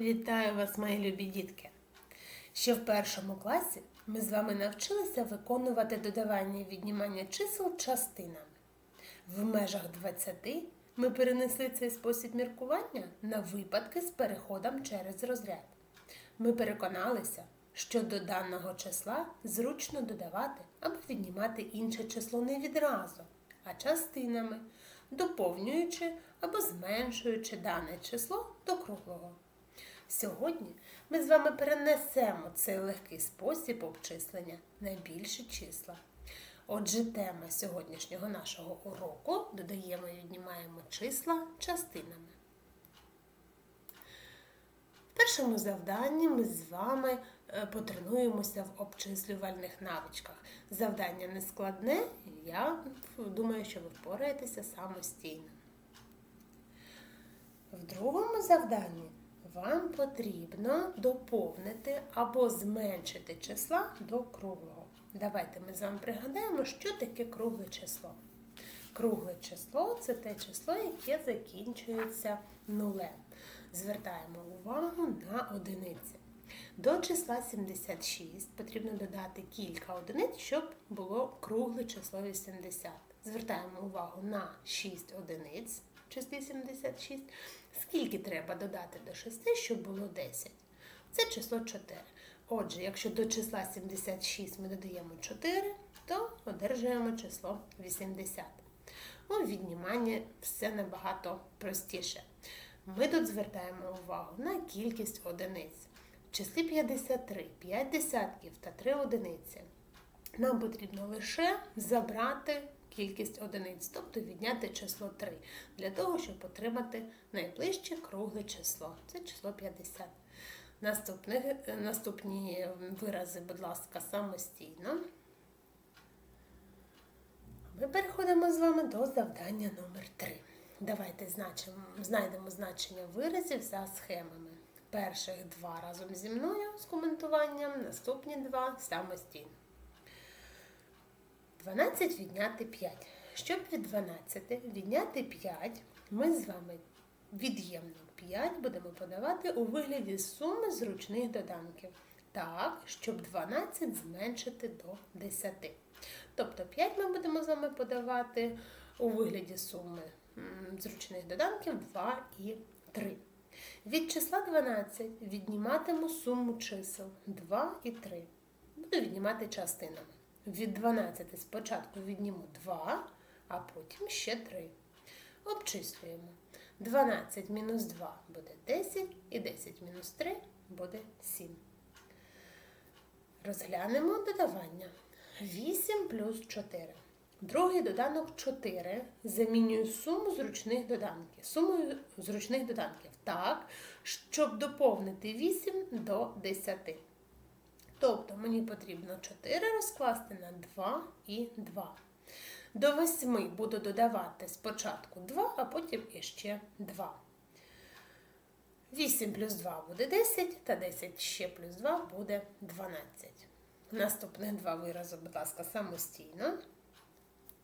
Вітаю вас, мої любі дітки! Ще в першому класі ми з вами навчилися виконувати додавання і віднімання чисел частинами. В межах 20 ми перенесли цей спосіб міркування на випадки з переходом через розряд. Ми переконалися, що до даного числа зручно додавати або віднімати інше число не відразу, а частинами, доповнюючи або зменшуючи дане число до круглого. Сьогодні ми з вами перенесемо цей легкий спосіб обчислення на більші числа. Отже, тема сьогоднішнього нашого уроку додаємо і віднімаємо числа частинами. В першому завданні ми з вами е, потренуємося в обчислювальних навичках. Завдання не складне, я думаю, що ви впораєтеся самостійно. В другому завданні вам потрібно доповнити або зменшити числа до круглого. Давайте ми з вами пригадаємо, що таке кругле число. Кругле число це те число, яке закінчується нулем. Звертаємо увагу на одиниці. До числа 76 потрібно додати кілька одиниць, щоб було кругле число 80. Звертаємо увагу на 6 одиниць числі 76. Скільки треба додати до 6, щоб було 10? Це число 4. Отже, якщо до числа 76 ми додаємо 4, то одержуємо число 80. У відніманні все набагато простіше. Ми тут звертаємо увагу на кількість одиниць. В числі 53 5 десятків та 3 одиниці. Нам потрібно лише забрати кількість одиниць, тобто відняти число 3, для того, щоб отримати найближче кругле число. Це число 50. Наступні, наступні вирази, будь ласка, самостійно. Ми переходимо з вами до завдання номер 3. Давайте значимо, знайдемо значення виразів за схемами. Перших два разом зі мною з коментуванням, наступні два самостійно. 12 відняти 5. Щоб від 12 відняти 5, ми з вами від'ємник 5 будемо подавати у вигляді суми зручних доданків. Так, щоб 12 зменшити до 10. Тобто 5 ми будемо з вами подавати у вигляді суми зручних доданків 2 і 3. Від числа 12 відніматиму суму чисел 2 і 3. Буду віднімати частинами. Від 12 спочатку відніму 2, а потім ще 3. Обчислюємо. 12 мінус 2 буде 10, і 10 мінус 3 буде 7. Розглянемо додавання. 8 плюс 4. Другий доданок 4 замінюю суму зручних доданків. Сумою зручних доданків. Так, щоб доповнити 8 до 10. Тобто мені потрібно 4 розкласти на 2 і 2. До 8 буду додавати спочатку 2, а потім іще 2. 8 плюс 2 буде 10, та 10 ще плюс 2 буде 12. Наступних два вирази, будь ласка, самостійно.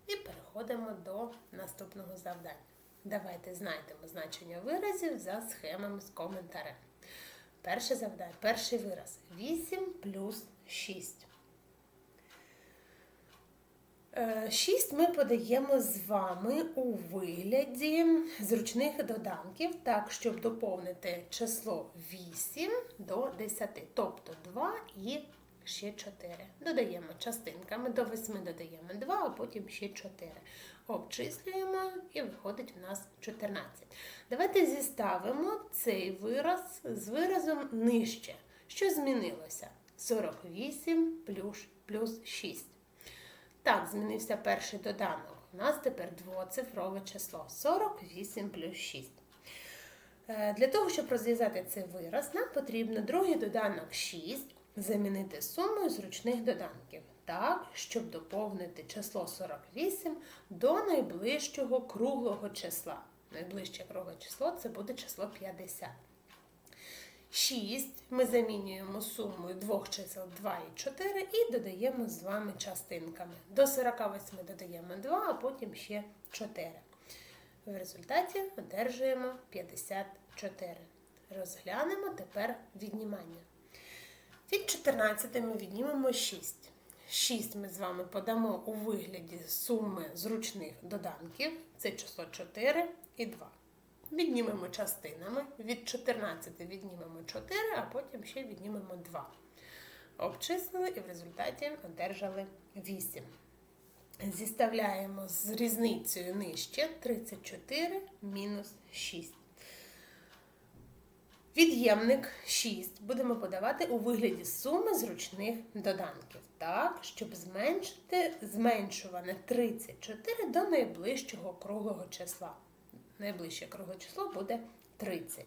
І переходимо до наступного завдання. Давайте знайдемо значення виразів за схемами з коментарем. Перше завдання, перший вираз 8 плюс 6. 6 ми подаємо з вами у вигляді зручних доданків, так, щоб доповнити число 8 до 10, тобто 2 і ще 4. Додаємо частинками, до 8 додаємо 2, а потім ще 4. Обчислюємо і виходить у нас 14. Давайте зіставимо цей вираз з виразом нижче. Що змінилося? 48 плюс, плюс 6. Так, змінився перший доданок. У нас тепер двоцифрове число 48 плюс 6. Е, Для того, щоб розв'язати цей вираз, нам потрібно другий доданок 6 замінити сумою зручних доданків. Так, щоб доповнити число 48 до найближчого круглого числа. Найближче кругле число це буде число 50. 6 ми замінюємо сумою двох чисел 2 і 4 і додаємо з вами частинками. До 48 додаємо 2, а потім ще 4. В результаті одержуємо 54. Розглянемо тепер віднімання. Від 14 ми віднімемо 6. 6 ми з вами подамо у вигляді суми зручних доданків. Це число 4 і 2. Віднімемо частинами. Від 14 віднімемо 4, а потім ще віднімемо 2. Обчислили і в результаті одержали 8. Зіставляємо з різницею нижче 34 мінус 6. Від'ємник 6 будемо подавати у вигляді суми зручних доданків, так, щоб зменшити зменшуване 34 до найближчого круглого числа. Найближче кругле число буде 30.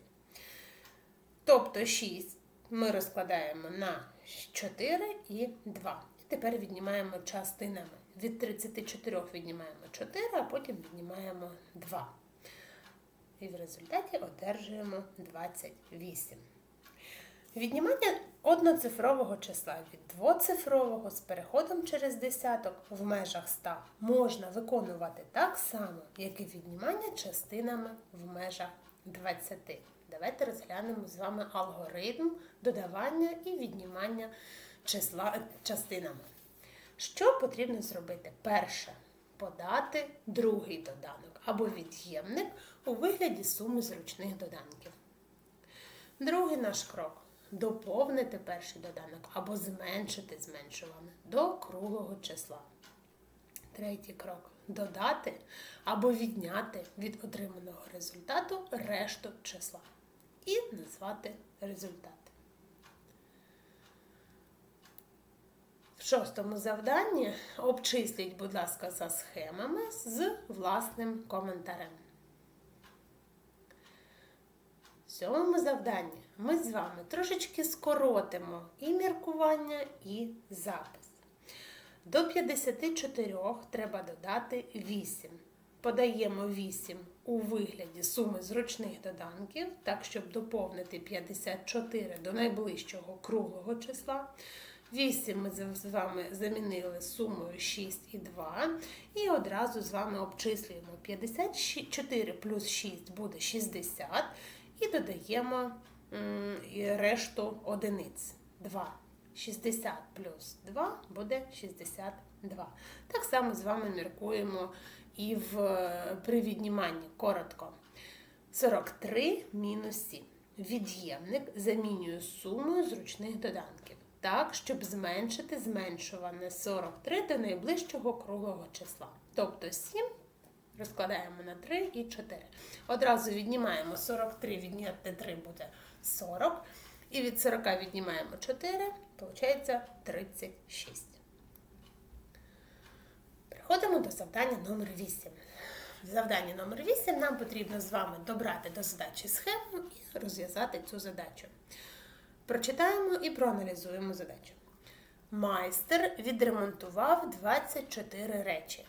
Тобто 6 ми розкладаємо на 4 і 2. І тепер віднімаємо частинами. Від 34 віднімаємо 4, а потім віднімаємо 2. І в результаті одержуємо 28. Віднімання одноцифрового числа від двоцифрового з переходом через десяток в межах 100 можна виконувати так само, як і віднімання частинами в межах 20. Давайте розглянемо з вами алгоритм додавання і віднімання числа частинами. Що потрібно зробити? Перше подати другий доданок або від'ємник у вигляді суми зручних доданків. Другий наш крок доповнити перший доданок або зменшити зменшуване до круглого числа. Третій крок додати або відняти від отриманого результату решту числа і назвати результат. Шостому завданні обчисліть, будь ласка, за схемами з власним коментарем. В сьомому завданні ми з вами трошечки скоротимо і міркування, і запис. До 54 треба додати 8. Подаємо 8 у вигляді суми зручних доданків, так, щоб доповнити 54 до найближчого круглого числа. 8 ми з вами замінили сумою 6 і 2. І одразу з вами обчислюємо 54 плюс 6 буде 60. І додаємо решту одиниць 2. 60 плюс 2 буде 62. Так само з вами міркуємо і в, при відніманні коротко. 43 мінус 7. Від'ємник замінює сумою зручних доданків. Так, щоб зменшити зменшуване 43 до найближчого круглого числа. Тобто 7 розкладаємо на 3 і 4. Одразу віднімаємо 43, відняти 3 буде 40. І від 40 віднімаємо 4, виходить 36. Переходимо до завдання номер 8. В завданні номер 8 нам потрібно з вами добрати до задачі схему і розв'язати цю задачу. Прочитаємо і проаналізуємо задачу. Майстер відремонтував 24 речі,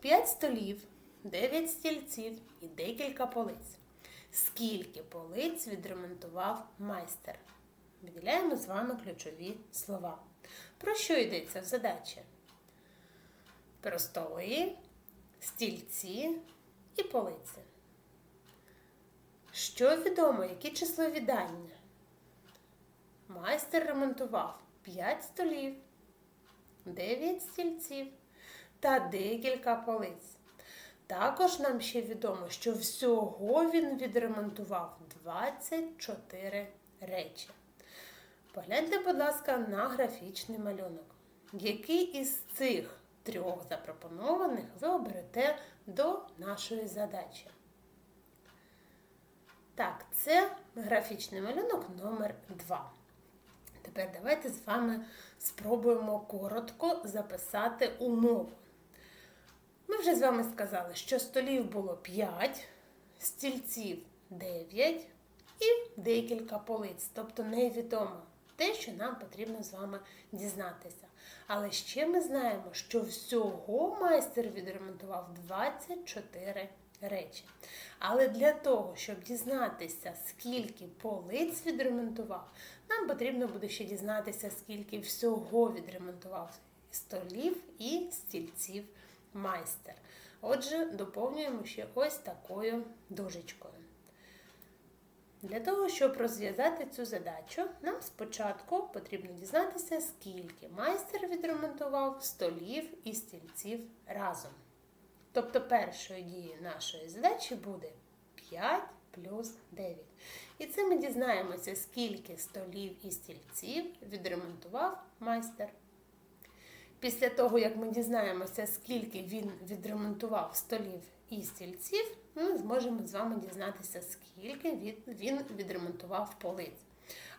5 столів, 9 стільців і декілька полиць. Скільки полиць відремонтував майстер? Виділяємо з вами ключові слова. Про що йдеться в задачі? Про столи, стільці і полиці. Що відомо, які числові дані? Майстер ремонтував 5 столів, 9 стільців та декілька полиць. Також нам ще відомо, що всього він відремонтував 24 речі. Погляньте, будь ласка, на графічний малюнок. Який із цих трьох запропонованих ви оберете до нашої задачі? Так, це графічний малюнок номер 2. Тепер давайте з вами спробуємо коротко записати умову. Ми вже з вами сказали, що столів було 5, стільців 9 і декілька полиць, тобто невідомо те, що нам потрібно з вами дізнатися. Але ще ми знаємо, що всього майстер відремонтував 24 речі. Але для того, щоб дізнатися, скільки полиць відремонтував, нам потрібно буде ще дізнатися, скільки всього відремонтував столів і стільців майстер. Отже, доповнюємо ще ось такою дужечкою. Для того, щоб розв'язати цю задачу, нам спочатку потрібно дізнатися, скільки майстер відремонтував столів і стільців разом. Тобто першою дією нашої задачі буде 5 плюс 9. І це ми дізнаємося, скільки столів і стільців відремонтував майстер. Після того, як ми дізнаємося, скільки він відремонтував столів і стільців, ми зможемо з вами дізнатися, скільки він відремонтував полиць.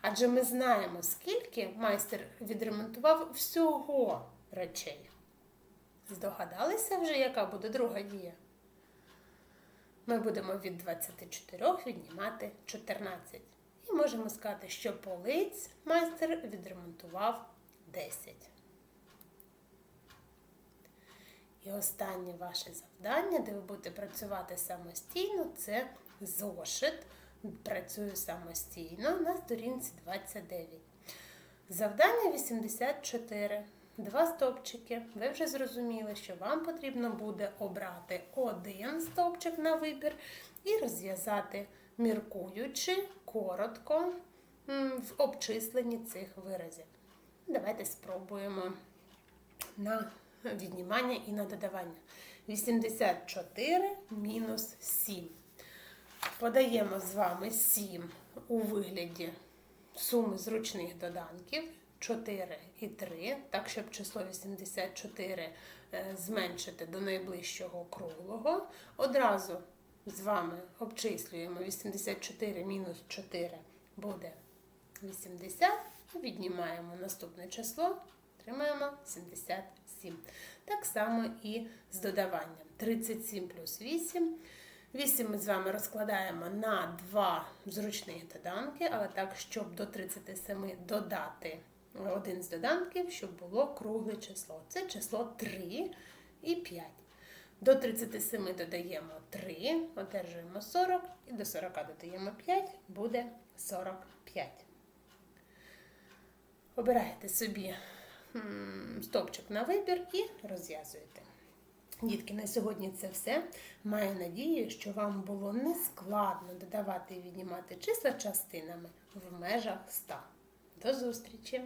Адже ми знаємо, скільки майстер відремонтував всього речей. Здогадалися вже, яка буде друга дія? Ми будемо від 24 віднімати 14. І можемо сказати, що полиць майстер відремонтував 10. І останнє ваше завдання, де ви будете працювати самостійно, це зошит. Працюю самостійно на сторінці 29. Завдання 84. Два стовпчики. Ви вже зрозуміли, що вам потрібно буде обрати один стовпчик на вибір і розв'язати, міркуючи коротко в обчисленні цих виразів. Давайте спробуємо на віднімання і на додавання. 84 мінус 7. Подаємо з вами 7 у вигляді суми зручних доданків 4 і 3, так, щоб число 84 е, зменшити до найближчого круглого. Одразу з вами обчислюємо 84 мінус 4 буде 80. Віднімаємо наступне число, отримаємо 77. Так само і з додаванням. 37 плюс 8. 8 ми з вами розкладаємо на два зручних доданки, але так, щоб до 37 додати один з доданків, щоб було кругле число. Це число 3 і 5. До 37 додаємо 3, одержуємо 40, і до 40 додаємо 5, буде 45. Обираєте собі м, стовпчик на вибір і розв'язуєте. Дітки, на сьогодні це все. Маю надію, що вам було нескладно додавати і віднімати числа частинами в межах 100. До зустрічі!